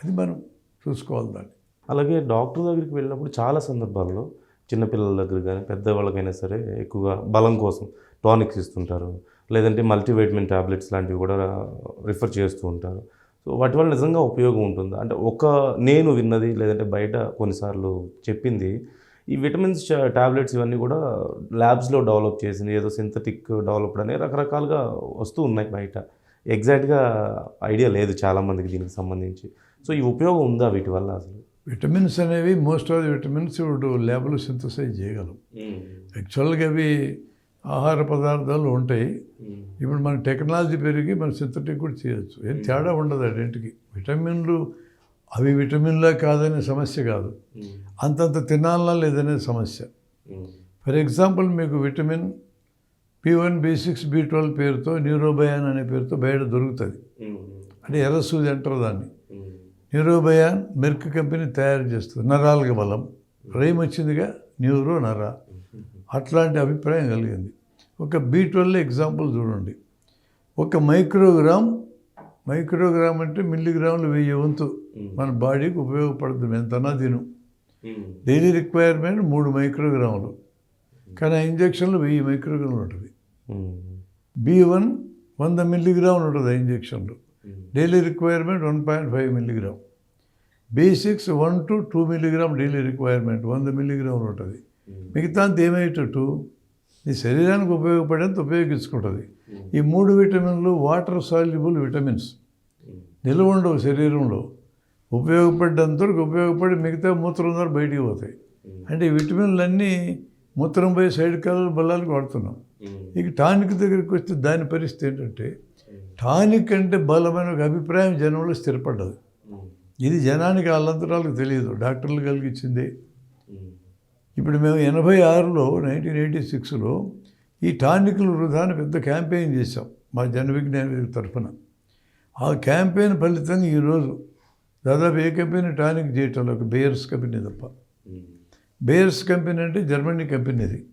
అది మనం చూసుకోవాలి దాన్ని. అలాగే డాక్టర్ దగ్గరికి వెళ్ళినప్పుడు చాలా సందర్భాల్లో చిన్నపిల్లల దగ్గర కానీ పెద్దవాళ్ళకైనా సరే ఎక్కువగా బలం కోసం టానిక్స్ ఇస్తుంటారు. లేదంటే మల్టీవైటమిన్ ట్యాబ్లెట్స్ లాంటివి కూడా రిఫర్ చేస్తూ ఉంటారు. సో వాటి వల్ల నిజంగా ఉపయోగం ఉంటుంది. అంటే ఒక నేను విన్నది లేదంటే బయట కొన్నిసార్లు చెప్పింది ఈ విటమిన్స్ ట్యాబ్లెట్స్ ఇవన్నీ కూడా ల్యాబ్స్లో డెవలప్ చేసింది ఏదో సింథటిక్ డెవలప్డ్ అనే రకరకాలుగా వస్తూ ఉన్నాయి బయట. ఎగ్జాక్ట్గా ఐడియా లేదు చాలామందికి దీనికి సంబంధించి. సో ఈ ఉపయోగం ఉందా వీటి వల్ల అసలు? విటమిన్స్ అనేవి మోస్ట్ ఆఫ్ ది విటమిన్స్ ఇప్పుడు ల్యాబ్లో సింథసైజ్ చేయగలం. యాక్చువల్గా అవి ఆహార పదార్థాలు ఉంటాయి. ఇప్పుడు మన టెక్నాలజీ పెరిగి మన సింథటిక్ కూడా చేయొచ్చు. ఏం తేడా ఉండదు అన్నింటికి. విటమిన్లు అవి విటమిన్లా కాదనే సమస్య కాదు. అంతంత తినాలా లేదనే సమస్య. ఫర్ ఎగ్జాంపుల్ మీకు vitamin B one B six B twelve పేరుతో న్యూరోబయాన్ అనే పేరుతో బయట దొరుకుతుంది. అంటే ఎర్రసూది అంటారు దాన్ని. న్యూరోబయాన్ మెర్క్ కంపెనీ తయారు చేస్తుంది. నరాలకు బలం. రైమ్ వచ్చిందిగా న్యూరో నర. అట్లాంటి అభిప్రాయం కలిగింది. ఒక బీ ట్వెల్వ్ ఎగ్జాంపుల్ చూడండి. ఒక మైక్రోగ్రామ్ మైక్రోగ్రామ్ అంటే మిల్లీగ్రాములు వెయ్యి వంతు మన బాడీకి ఉపయోగపడుతుంది ఎంతనా తిను. డైలీ రిక్వైర్మెంట్ మూడు మైక్రోగ్రాములు. కానీ ఆ ఇంజక్షన్లు వెయ్యి మైక్రోగ్రాములు ఉంటుంది. బి వన్ వంద మిల్లీగ్రాములు ఉంటుంది ఆ ఇంజక్షన్లు. Daily requirement one point five milligram. B six one to two milligram daily requirement వంద మిల్లీగ్రాములు ఉంటుంది. మిగతా అంత ఏమయ్యేటట్టు నీ శరీరానికి ఉపయోగపడేంత ఉపయోగించుకుంటుంది. ఈ మూడు విటమిన్లు వాటర్ సాల్యుబుల్ విటమిన్స్. నిల్వ ఉండవు శరీరంలో. ఉపయోగపడ్డంత వరకు ఉపయోగపడి మిగతా మూత్రం ద్వారా బయటికి పోతాయి. అంటే ఈ విటమిన్లన్నీ మూత్రం పోయి సైడ్ కలర్ బలాలకు వాడుతున్నాం ఇక టానిక్ దగ్గరికి వస్తే దాని పరిస్థితి ఏంటంటే టానిక్ అంటే బలమైన ఒక అభిప్రాయం జనంలో స్థిరపడ్డది. ఇది జనానికి వాళ్ళంతరాలకు తెలియదు. డాక్టర్లు కలిగించింది. ఇప్పుడు మేము ఎనభై ఆరులో నైన్టీన్ ఎయిటీ సిక్స్లో ఈ టానిక్లు వృధాన్ని పెద్ద క్యాంపెయిన్ చేశాం మా జన విజ్ఞాన తరఫున. ఆ క్యాంపెయిన్ ఫలితంగా ఈరోజు దాదాపు ఏ కంపెనీ టానిక్ చేయటం లేదు, ఒక బేయర్స్ కంపెనీ తప్ప. బేయర్స్ కంపెనీ అంటే జర్మనీ కంపెనీది.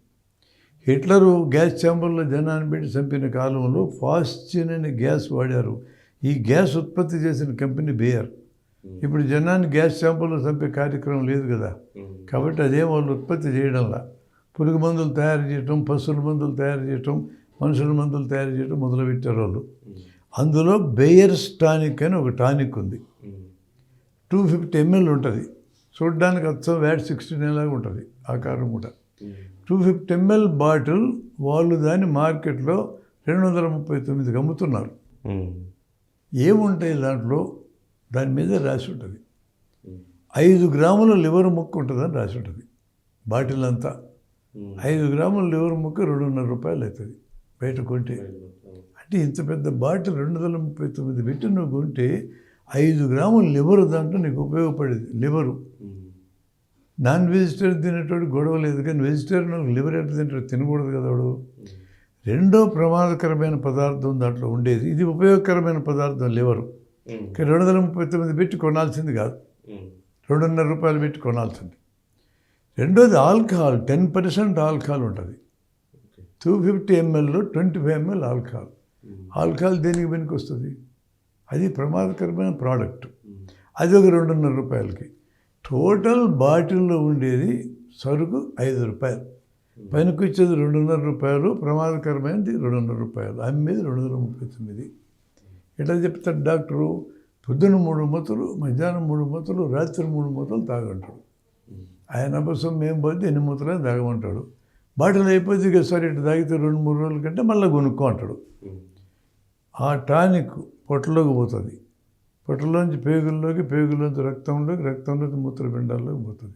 హిట్లరు గ్యాస్ ఛాంబర్లో జనాన్ని పెట్టి చంపిన కాలంలో ఫాస్టిన్ అనే గ్యాస్ వాడారు. ఈ గ్యాస్ ఉత్పత్తి చేసిన కంపెనీ బేయర్. ఇప్పుడు జనాన్ని గ్యాస్ ఛాంబర్లో చంపే కార్యక్రమం లేదు కదా. కాబట్టి అదేం వాళ్ళు ఉత్పత్తి చేయడంలా. పురుగు మందులు తయారు చేయటం పశువుల మందులు తయారు చేయటం మనుషుల మందులు తయారు చేయటం మొదలుపెట్టారు వాళ్ళు. అందులో బేయర్స్ టానిక్ అని ఒక టానిక్ ఉంది. టూ ఫిఫ్టీ ఎంఎల్ ఉంటుంది. చూడడానికి అచ్చం వ్యాట్ సిక్స్టీన్ లాగా ఉంటుంది. ఆకారం కూడా. టూ ఫిఫ్టీ ఎంఎల్ బాటిల్ వాళ్ళు దాన్ని మార్కెట్లో రెండు వందల ముప్పై తొమ్మిదికి అమ్ముతున్నారు. ఏముంటాయి దాంట్లో? దాని మీద రాసి ఉంటుంది. ఐదు గ్రాముల లివర్ ముక్క ఉంటుందని రాసి ఉంటుంది. బాటిల్ అంతా. ఐదు గ్రాముల లివర్ ముక్క రెండున్నర రూపాయలు అవుతుంది. బయట కొంటే. అంటే ఇంత పెద్ద బాటిల్ రెండు వందల ముప్పై తొమ్మిది పెట్టి నువ్వు కొంటే ఐదు గ్రాముల లివర్ దాంట్లో నీకు ఉపయోగపడేది. లివరు. నాన్ వెజిటేరియన్ తినేటోడు గొడవ లేదు కానీ వెజిటేరియన్ లివర్ ఎట్లా తింటాడు తినకూడదు కదా వాడు. రెండో ప్రమాదకరమైన పదార్థం దాంట్లో ఉండేది. ఇది ఉపయోగకరమైన పదార్థం లివరు. కానీ రెండు వందల ముప్పై తొమ్మిది పెట్టి కొనాల్సింది కాదు. రెండున్నర రూపాయలు పెట్టి కొనాల్సింది. రెండోది ఆల్కహాల్ టెన్ పర్సెంట్ ఆల్కహాల్ ఉంటుంది. Two fifty ఎంఎల్లో twenty five ML alcohol. Alcohol దేనికి పనికి వస్తుంది అది ప్రమాదకరమైన ప్రోడక్ట్. అది ఒక రెండున్నర రూపాయలకి. టోటల్ బాటిల్లో ఉండేది సరుకు ఐదు రూపాయలు. పనికొచ్చేది రెండున్నర రూపాయలు ప్రమాదకరమైనది రెండున్నర రూపాయలు అమ్మేది రెండు వందల ముప్పై తొమ్మిది. ఎట్లా చెప్తాడు డాక్టరు? పొద్దున మూడు మూతలు మధ్యాహ్నం మూడు మూతలు రాత్రి మూడు మూతలు తాగంటాడు. ఆయన అభ్యాసం మేము పోతే ఎన్ని మూతలైనా తాగమంటాడు. బాటిల్ అయిపోతే ఇక సరే ఇటు తాగితే రెండు మూడు రోజుల కంటే మళ్ళీ కొనుక్కో అంటాడు. ఆ టానిక్ పొట్టలోకి పోతుంది. పొట్టలోంచి పేగుల్లోకి పేగుల్లోంచి రక్తంలోకి రక్తంలోకి మూత్రపిండాల్లోకి పోతుంది.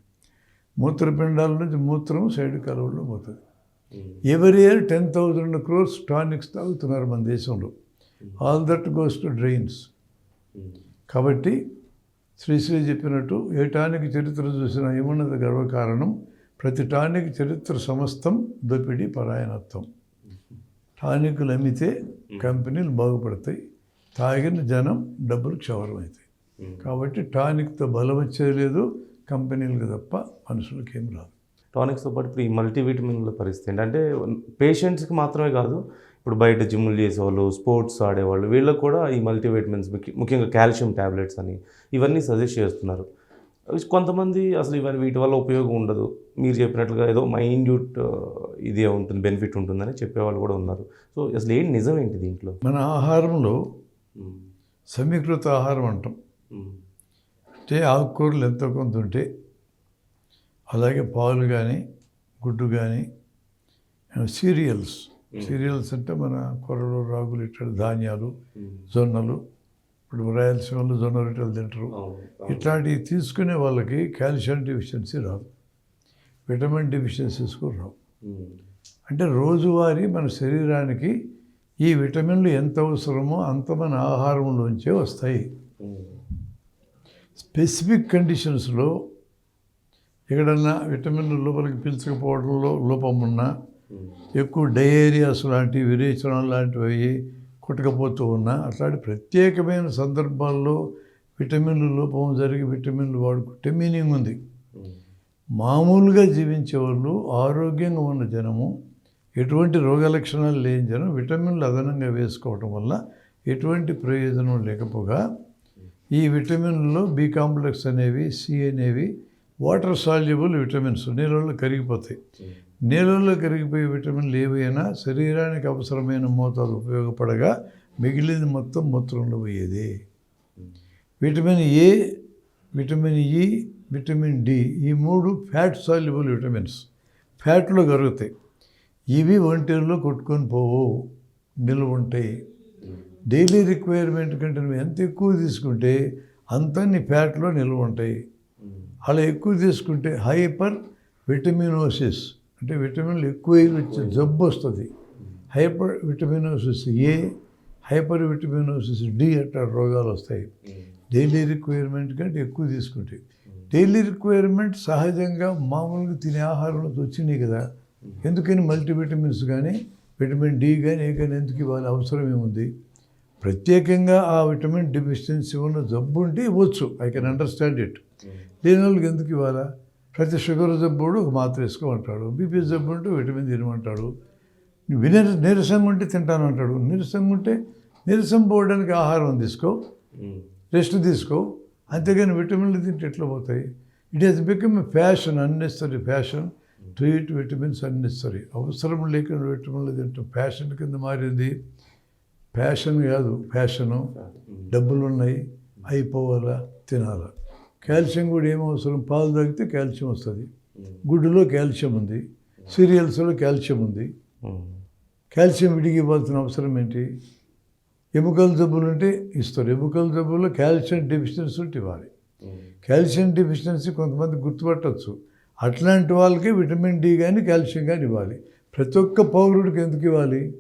మూత్రపిండాల నుంచి మూత్రం సైడ్ కాలువలో పోతుంది. ఎవరి year ten thousand crores tonics తాగుతున్నారు మన దేశంలో. All that goes to drains కాబట్టి శ్రీశ్రీ చెప్పినట్టు ఏ టానిక్ చరిత్ర చూసినా ఏమన్నది గర్వకారణం? ప్రతి టానిక్ చరిత్ర సమస్తం దోపిడీ పరాయణత్వం. టానిక్లు అమ్మితే కంపెనీలు బాగుపడతాయి. తాగిన జనం డబ్బులు క్షవరం అవుతాయి. కాబట్టి టానిక్తో బలం వచ్చేది లేదు కంపెనీలకు తప్ప మనుషులకి ఏం రాదు. టానిక్స్తో పాటు ఇప్పుడు ఈ మల్టీవిటమిన్ల పరిస్థితి ఏంటి? అంటే పేషెంట్స్కి మాత్రమే కాదు ఇప్పుడు బయట జిమ్లు చేసేవాళ్ళు స్పోర్ట్స్ ఆడేవాళ్ళు వీళ్ళకి కూడా ఈ మల్టీవైటమిన్స్ ముఖ్యంగా కాల్షియం ట్యాబ్లెట్స్ అని ఇవన్నీ సజెస్ట్ చేస్తున్నారు. కొంతమంది అసలు ఇవన్నీ వీటి వల్ల ఉపయోగం ఉండదు. మీరు చెప్పినట్లుగా ఏదో మైన్యూట్ ఇదే ఉంటుంది బెనిఫిట్ ఉంటుందని చెప్పేవాళ్ళు కూడా ఉన్నారు. సో అసలు ఏంటి నిజం ఏంటి దీంట్లో? మన ఆహారంలో సమీకృత ఆహారం అంటాం. అంటే ఆకుకూరలు ఎంతో కొంత ఉంటే అలాగే పాలు కానీ గుడ్డు కానీ సీరియల్స్ సీరియల్స్ అంటే మన కొర్రలు రాగులు ఇట్లాంటి ధాన్యాలు జొన్నలు ఇప్పుడు రాయలసీమలో జొన్న రొట్టెలు తింటారు. ఇట్లాంటివి తీసుకునే వాళ్ళకి కాల్షియం డెఫిషియన్సీ రాదు. విటమిన్ డెఫిషియన్సీస్ కూడా రావు. అంటే రోజువారీ మన శరీరానికి ఈ విటమిన్లు ఎంత అవసరమో అంత మన ఆహారంలోంచే వస్తాయి. స్పెసిఫిక్ కండిషన్స్లో ఎక్కడన్నా విటమిన్లు లోపలికి పీల్చకపోవడంలో లోపం ఉన్నా ఎక్కువ డయేరియాస్ లాంటివి విరేచనం లాంటివి అయ్యి కుట్టకపోతూ ఉన్నా అట్లాంటి ప్రత్యేకమైన సందర్భాల్లో విటమిన్లు లోపం జరిగి విటమిన్లు వాడుకుంటే మీనింగ్ ఉంది. మామూలుగా జీవించే వాళ్ళు ఆరోగ్యంగా ఉన్న జనము ఎటువంటి రోగ లక్షణాలు లేని జనం విటమిన్లు అదనంగా వేసుకోవటం వల్ల ఎటువంటి ప్రయోజనం లేకపోగా ఈ విటమిన్లో బి కాంప్లెక్స్ అనేవి సి అనేవి వాటర్ సాల్యుబుల్ విటమిన్స్ నీళ్ళలో కరిగిపోతాయి. నీళ్ళలో కరిగిపోయే విటమిన్లు ఏవైనా శరీరానికి అవసరమైన మోతాదు ఉపయోగపడగా మిగిలింది మొత్తం మూత్రంలో పోయేది. Vitamin A vitamin E vitamin D ఈ మూడు ఫ్యాట్ సాల్యుబుల్ విటమిన్స్. ఫ్యాట్లో కరుగుతాయి. ఇవి ఒంటరిలో కొట్టుకొని పోవు నిల్వ ఉంటాయి డైలీ రిక్వైర్మెంట్ కంటే నువ్వు ఎంత ఎక్కువ తీసుకుంటే అంత నీ ఫ్యాట్లో నిల్వ ఉంటాయి. అలా ఎక్కువ తీసుకుంటే హైపర్ విటమినోసిస్ అంటే విటమిన్లు ఎక్కువ వచ్చే జబ్బు వస్తుంది. Hyper vitaminosis A hyper vitaminosis D అట్లా రోగాలు వస్తాయి. డైలీ రిక్వైర్మెంట్ కంటే ఎక్కువ తీసుకుంటే. డైలీ రిక్వైర్మెంట్ సహజంగా మామూలుగా తినే ఆహారంలో వచ్చినాయి కదా ఎందుకని మల్టీవిటమిన్స్ కానీ విటమిన్ డి కానీ ఏ కానీ ఎందుకు ఇవ్వాలి? అవసరం ఏముంది? ప్రత్యేకంగా ఆ విటమిన్ డిఫిషియన్సీ ఉన్న జబ్బు ఉంటే ఇవ్వచ్చు. I can understand it. లేని వాళ్ళకి ఎందుకు ఇవ్వాలా? ప్రతి షుగర్ జబ్బు కూడా ఒక మాత్ర వేసుకోమంటాడు. బీపీ జబ్బు ఉంటే విటమిన్ తినమంటాడు. విన నీరసంగా ఉంటే తింటాను అంటాడు. నీరసంగా ఉంటే నీరసం పోవడానికి ఆహారం తీసుకో. రెస్ట్ తీసుకో. అంతేగాని విటమిన్లు తింటే ఎట్లా పోతాయి? It has become a fashion unnecessary fashion to eat vitamins unnecessary అవసరం లేకుండా విటమిన్లు తింటాం ఫ్యాషన్ కింద మారింది. ఫ్యాషన్ కాదు ఫ్యాషను డబ్బులు ఉన్నాయి అయిపోవాలా తినాలా. కాల్షియం కూడా ఏం అవసరం? పాలు తాగితే కాల్షియం వస్తుంది. గుడ్డులో కాల్షియం ఉంది. సీరియల్స్లో కాల్షియం ఉంది. కాల్షియం విడిగి ఇవ్వాల్సిన అవసరం ఏంటి? ఎముకల జబ్బులు ఉంటే ఇస్తారు. ఎముకల జబ్బుల్లో కాల్షియం డెఫిషియన్సీ ఉంటే ఇవ్వాలి. కాల్షియం డెఫిషియన్సీ కొంతమంది గుర్తుపట్టచ్చు. అట్లాంటి వాళ్ళకి విటమిన్ డి కానీ కాల్షియం కానీ ఇవ్వాలి. ప్రతి ఒక్క పౌరుడికి ఎందుకు ఇవ్వాలి?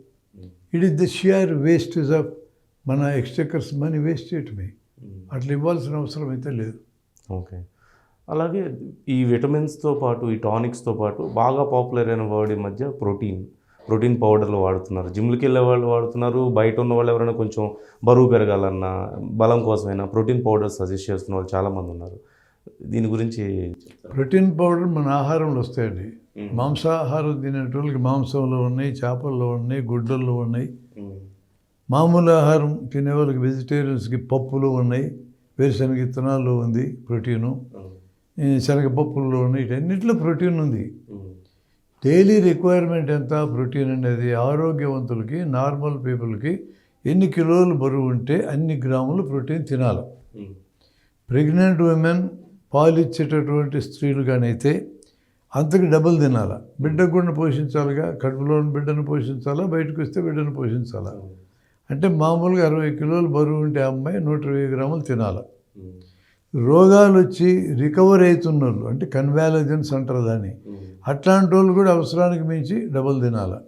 It is the sheer wastage of మన ఎక్స్టెకర్స్ మనీ వేస్ట్ చేయటమే. అట్లా ఇవ్వాల్సిన అవసరం అయితే లేదు. ఓకే. అలాగే ఈ విటమిన్స్తో పాటు ఈ టానిక్స్తో పాటు బాగా పాపులర్ అయిన వర్డ్ ఈ మధ్య ప్రోటీన్ ప్రోటీన్ పౌడర్లు వాడుతున్నారు. జిమ్లకి వెళ్ళే వాళ్ళు వాడుతున్నారు. బయట ఉన్న వాళ్ళు ఎవరైనా కొంచెం బరువు పెరగాలన్నా బలం కోసమైనా ప్రోటీన్ పౌడర్ సజెస్ట్ చేస్తున్న వాళ్ళు చాలామంది ఉన్నారు. దీని గురించి ప్రోటీన్ పౌడర్ మన ఆహారంలో వస్తాయండి. మాంసాహారం తినేటోళ్ళకి మాంసంలో ఉన్నాయి చేపల్లో ఉన్నాయి గుడ్డల్లో ఉన్నాయి. మామూలు ఆహారం తినే వాళ్ళకి వెజిటేరియన్స్కి పప్పులు ఉన్నాయి వేరుశనగ విత్తనాల్లో ఉంది ప్రోటీను. శనగపప్పుల్లో ఉన్నాయి వీటన్నిటిలో ప్రోటీన్ ఉంది. డైలీ రిక్వైర్మెంట్ ఎంత? ప్రోటీన్ అనేది ఆరోగ్యవంతులకి నార్మల్ పీపుల్కి ఎన్ని కిలోలు బరువు ఉంటే అన్ని గ్రాములు ప్రోటీన్ తినాలి. ప్రెగ్నెంట్ ఉమెన్ పాలు ఇచ్చేటటువంటి స్త్రీలు కానైతే అంతకు డబుల్ తినాలా. బిడ్డకు కూడా పోషించాలిగా కడుపులోని బిడ్డను పోషించాలా బయటకు వస్తే బిడ్డను పోషించాలా. అంటే మామూలుగా అరవై కిలోలు బరువు ఉంటే ఆ అమ్మాయి నూట ఇరవై గ్రాములు తినాలి. రోగాలు వచ్చి రికవర్ అవుతున్న వాళ్ళు అంటే కన్వాలజెన్స్ అంటారు దాన్ని. అట్లాంటి వాళ్ళు కూడా అవసరానికి మించి డబుల్ తినాలి.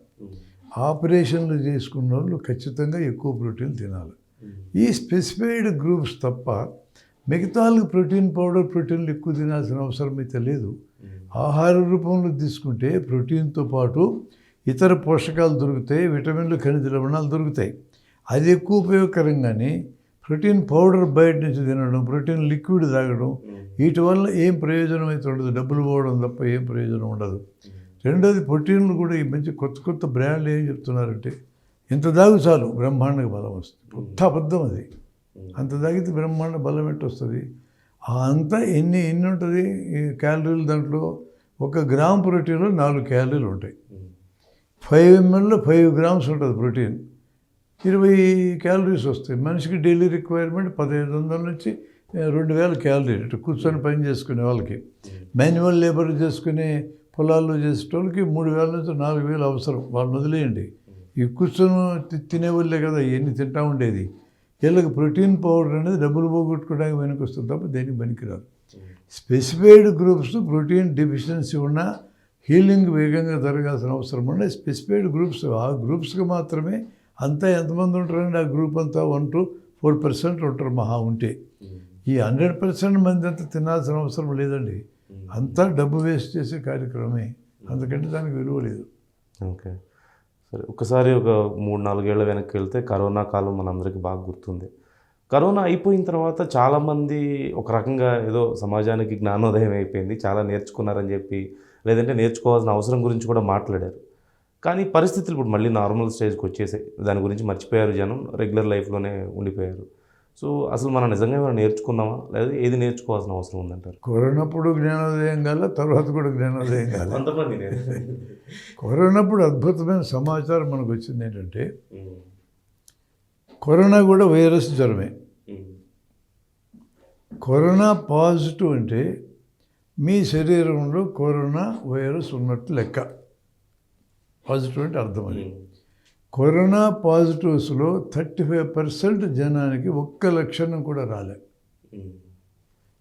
ఆపరేషన్లు చేసుకున్న వాళ్ళు ఖచ్చితంగా ఎక్కువ ప్రోటీన్ తినాలి. ఈ స్పెసిఫైడ్ గ్రూప్స్ తప్ప మిగతా వాళ్ళకి ప్రోటీన్ పౌడర్ ప్రోటీన్లు ఎక్కువ తినాల్సిన అవసరం అయితే లేదు. ఆహార రూపంలో తీసుకుంటే ప్రోటీన్తో పాటు ఇతర పోషకాలు దొరుకుతాయి విటమిన్లు ఖనిజ లవణాలు దొరుకుతాయి. అది ఎక్కువ ఉపయోగకరంగానే ప్రోటీన్ పౌడర్ బయట నుంచి తినడం ప్రోటీన్ లిక్విడ్ తాగడం వీటి వల్ల ఏం ప్రయోజనం అయితే ఉండదు. డబ్బులు పోవడం తప్ప ఏం ప్రయోజనం ఉండదు. రెండోది ప్రోటీన్లు కూడా ఈ మంచి కొత్త కొత్త బ్రాండ్లు ఏం చెప్తున్నారంటే ఇంత దాగు చాలు బ్రహ్మాండకు బలం వస్తుంది. కొత్త అబద్ధం అది. అంత తాగితే బ్రహ్మాండ బలం ఎట్టు వస్తుంది? ఆ అంతా ఎన్ని ఎన్ని ఉంటుంది? ఈ క్యాలరీలు దాంట్లో ఒక గ్రామ్ ప్రోటీన్లో నాలుగు క్యాలరీలు ఉంటాయి. ఫైవ్ ఎంఎల్లో ఫైవ్ గ్రామ్స్ ఉంటుంది ప్రోటీన్. ఇరవై క్యాలరీస్ వస్తాయి. మనిషికి డైలీ రిక్వైర్మెంట్ పదిహేను వందల నుంచి రెండు వేల క్యాలరీ. ఇటు కూర్చొని పని చేసుకునే వాళ్ళకి మాన్యువల్ లేబర్ చేసుకునే పొలాల్లో చేసే వాళ్ళకి మూడు వేల నుంచి నాలుగు వేలు అవసరం. వాళ్ళని వదిలేయండి. ఈ కూర్చొని తినేవాళ్ళే కదా ఇవన్నీ తింటా ఉండేది. వీళ్ళకి ప్రోటీన్ పౌడర్ అనేది డబ్బులు పోగొట్టుకోవడానికి వెనక్కి వస్తుంది తప్ప దేనికి పనికిరాదు. స్పెసిఫైడ్ గ్రూప్స్ ప్రోటీన్ డెఫిషియన్సీ ఉన్న హీలింగ్ వేగంగా జరగాల్సిన అవసరం ఉన్న స్పెసిఫైడ్ గ్రూప్స్ ఆ గ్రూప్స్కి మాత్రమే అంతా ఎంతమంది ఉంటారండి? ఆ గ్రూప్ అంతా వన్ టు ఫోర్ పర్సెంట్ ఉంటారు మహా ఉంటే. ఈ హండ్రెడ్ పర్సెంట్ మంది అంతా తినాల్సిన అవసరం లేదండి. అంతా డబ్బు వేస్ట్ చేసే కార్యక్రమమే అందుకంటే దానికి విలువ లేదు. ఓకే. సరే ఒకసారి ఒక మూడు నాలుగేళ్ళ వెనక్కి వెళ్తే కరోనా కాలం మనందరికీ బాగా గుర్తుంది. కరోనా అయిపోయిన తర్వాత చాలామంది ఒక రకంగా ఏదో సమాజానికి జ్ఞానోదయం అయిపోయింది చాలా నేర్చుకున్నారని చెప్పి లేదంటే నేర్చుకోవాల్సిన అవసరం గురించి కూడా మాట్లాడారు. కానీ పరిస్థితులు ఇప్పుడు మళ్ళీ నార్మల్ స్టేజ్కి వచ్చేసాయి. దాని గురించి మర్చిపోయారు జనం రెగ్యులర్ లైఫ్లోనే ఉండిపోయారు. సో అసలు మనం నిజంగా ఏమైనా నేర్చుకున్నామా? లేదా ఏది నేర్చుకోవాల్సిన అవసరం ఉందంటారు? కరోనాప్పుడు జ్ఞానోదయం కాల తర్వాత కూడా జ్ఞానోదయం కాల. కొంతమంది కరోనాప్పుడు అద్భుతమైన సమాచారం మనకు వచ్చింది ఏంటంటే కరోనా కూడా వైరస్ జ్వరమే. కరోనా పాజిటివ్ అంటే మీ శరీరంలో కరోనా వైరస్ ఉన్నట్టు లెక్క. పాజిటివ్ అంటే అర్థం అది. కరోనా పాజిటివ్స్లో థర్టీ ఫైవ్ పర్సెంట్ జనానికి ఒక్క లక్షణం కూడా రాలే.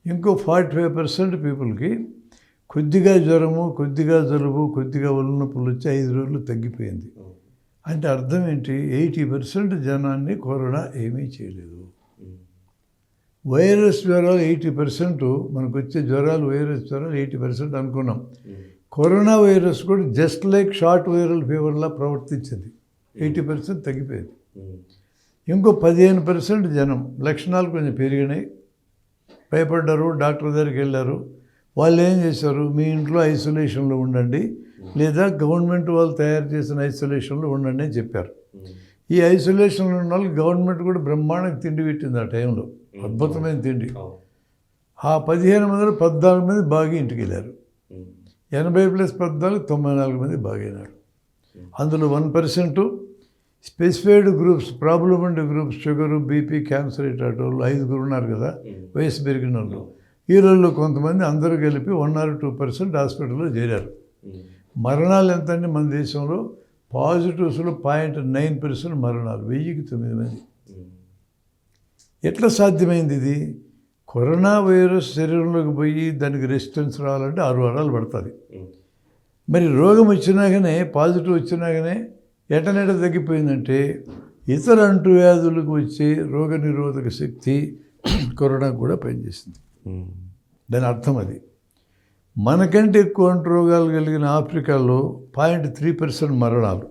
ఇంకో ఫార్టీ ఫైవ్ పర్సెంట్ పీపుల్కి కొద్దిగా జ్వరము కొద్దిగా జలుబు కొద్దిగా ఒళ్ళు నొప్పులు వచ్చి ఐదు రోజులు తగ్గిపోయింది. అంటే అర్థం ఏంటి? ఎయిటీ పర్సెంట్ జనాన్ని కరోనా ఏమీ చేయలేదు. వైరస్ జ్వరాలు ఎయిటీ పర్సెంట్ మనకు వచ్చే జ్వరాలు వైరస్ జ్వరాలు ఎయిటీ పర్సెంట్ అనుకున్నాం. కరోనా వైరస్ కూడా జస్ట్ లైక్ షార్ట్ వైరల్ ఫీవర్లా ప్రవర్తించింది. ఎయిటీ పర్సెంట్ తగ్గిపోయింది. ఇంకో పదిహేను పర్సెంట్ జనం లక్షణాలు కొంచెం పెరిగినాయి. భయపడ్డారు డాక్టర్ దగ్గరికి వెళ్ళారు. వాళ్ళు ఏం చేశారు? మీ ఇంట్లో ఐసోలేషన్లో ఉండండి లేదా గవర్నమెంట్ వాళ్ళు తయారు చేసిన ఐసోలేషన్లో ఉండండి అని చెప్పారు. ఈ ఐసోలేషన్లో ఉన్న వాళ్ళకి గవర్నమెంట్ కూడా బ్రహ్మాండంగా తిండి పెట్టింది ఆ టైంలో. అద్భుతమైన తిండి. ఆ పదిహేను మందిలో పద్నాలుగు మంది బాగా ఇంటికి వెళ్ళారు. ఎనభై ప్లస్ పద్నాలుగు తొంభై నాలుగు మంది బాగైనారు అందులో one percent specified groups problem ఉండే గ్రూప్స్ షుగరు బీపీ క్యాన్సర్ ఇట్లాంటి వాళ్ళు ఐదుగురు ఉన్నారు కదా వయసు పెరిగిన వాళ్ళు. ఈ రోజుల్లో కొంతమంది అందరూ కలిపి వన్ ఆర్ టూ పర్సెంట్ హాస్పిటల్లో చేరారు. మరణాలు ఎంత అండి మన దేశంలో? పాజిటివ్స్లో పాయింట్ నైన్ పర్సెంట్ మరణాలు వెయ్యికి తొమ్మిది మంది. ఎట్లా సాధ్యమైంది ఇది? కరోనా వైరస్ శరీరంలోకి పోయి దానికి రెసిస్టెన్స్ రావాలంటే ఆరు వారాలు పడుతుంది. మరి రోగం వచ్చినాకనే పాజిటివ్ వచ్చినాకనే ఎటనెట తగ్గిపోయిందంటే ఇతర అంటువ్యాధులకు వచ్చే రోగ నిరోధక శక్తి కరోనా కూడా పనిచేసింది. దాని అర్థం అది. మనకంటే ఎక్కువ అంటు రోగాలు కలిగిన ఆఫ్రికాలో పాయింట్ త్రీ పర్సెంట్ మరణాలు.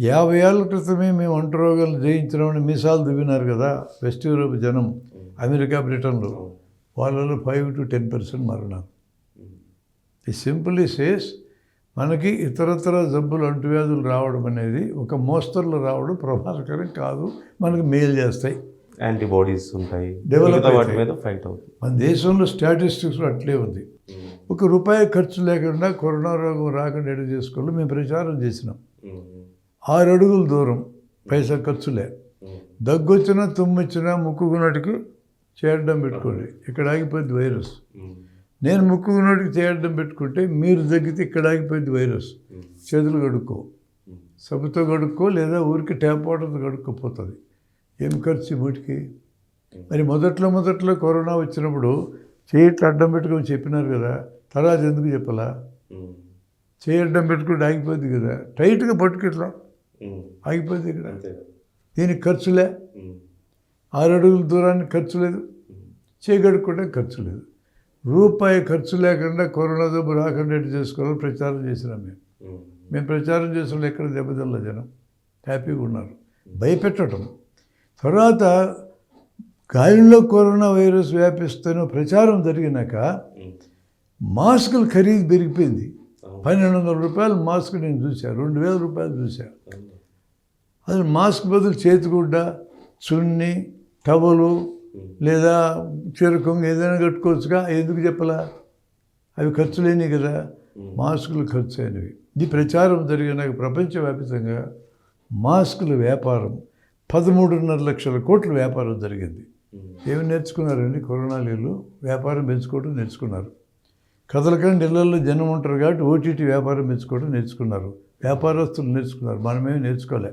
యాభై ఏళ్ళ క్రితమే మేము అంటు రోగాలు జయించినామని మీసాలు దువ్వినారు కదా వెస్ట్ యూరోప్ జనం అమెరికా బ్రిటన్లో. వాళ్ళలో ఫైవ్ టు టెన్ పర్సెంట్ మరణాలు. ఈ సింపుల్లీ సేస్ మనకి ఇతరతర జబ్బులు అంటువ్యాధులు రావడం అనేది ఒక మోస్తరులో రావడం ప్రమాదకరం కాదు. మనకి మేలు చేస్తాయి. యాంటీబాడీస్ ఉంటాయి. వాటి. మీద ఫైట్ అవుతుంది. మన దేశంలో స్టాటిస్టిక్స్లో అట్లే ఉంది. ఒక రూపాయి ఖర్చు లేకుండా కరోనా రోగం రాకుండా ఎడు చేసుకోవాలి మేము ప్రచారం చేసినాం. ఆరు అడుగుల దూరం పైసా ఖర్చులే దగ్గు వచ్చినా తుమ్ము వచ్చినా ముక్కుకున్నట్టుకి చేయడం పెట్టుకోండి. ఇక్కడ ఆగిపోయింది వైరస్ నేను ముక్కుకున్నట్టుకి చేయడం పెట్టుకుంటే మీరు తగ్గితే ఇక్కడ ఆగిపోయింది వైరస్. చేతులు కడుక్కో. సబ్బుతో కడుక్కో లేదా ఊరికి ట్యాప్ వాటర్తో కడుక్కోపోతుంది. ఏం ఖర్చు వీటికి మరి మొదట్లో మొదట్లో కరోనా వచ్చినప్పుడు చేయట్లు అడ్డం పెట్టుకొని చెప్పినారు కదా తర్వాత ఎందుకు చెప్పాలా? చేయి అడ్డం పెట్టుకుంటే ఆగిపోద్ది కదా టైట్గా పట్టుకెట్లా? ఆగిపోద్ది ఇక్కడ దీనికి ఖర్చులే. ఆరు అడుగుల దూరానికి ఖర్చు లేదు. చేయి కడుక్కుంటే ఖర్చు లేదు. రూపాయి ఖర్చు లేకుండా కరోనా జబ్బు రాకుండా చేసుకోవాలని ప్రచారం చేసినాం మేము. మేము ప్రచారం చేసిన ఎక్కడ దెబ్బతిల్ల జనం. హ్యాపీగా ఉన్నారు. భయపెట్టడం. తర్వాత గాలిలో కరోనా వైరస్ వ్యాపిస్తున్న ప్రచారం జరిగినాక మాస్కుల ఖరీదు పెరిగిపోయింది. పన్నెండు వందల రూపాయలు మాస్క్ నేను చూశాను రెండు వేల రూపాయలు చూశాను అసలు మాస్క్ బదులు చేతిగుడ్డ చున్ని టవలు లేదా చీరకొంగ ఏదైనా కట్టుకోవచ్చుగా ఎందుకు చెప్పలా? అవి ఖర్చు లేని కదా మాస్కులు ఖర్చు అయినవి ఇది ప్రచారం జరిగిన ప్రపంచవ్యాప్తంగా మాస్కుల వ్యాపారం పదమూడున్నర లక్షల కోట్ల వ్యాపారం జరిగింది. ఏమి నేర్చుకున్నారండి? కరోనా నీళ్ళు వ్యాపారం పెంచుకోవడం నేర్చుకున్నారు. కదలకండి ఇళ్ళలో జనం ఉంటారు కాబట్టి ఓటీటీ వ్యాపారం పెంచుకోవడం నేర్చుకున్నారు. వ్యాపారస్తులు నేర్చుకున్నారు. మనమేమి నేర్చుకోలే.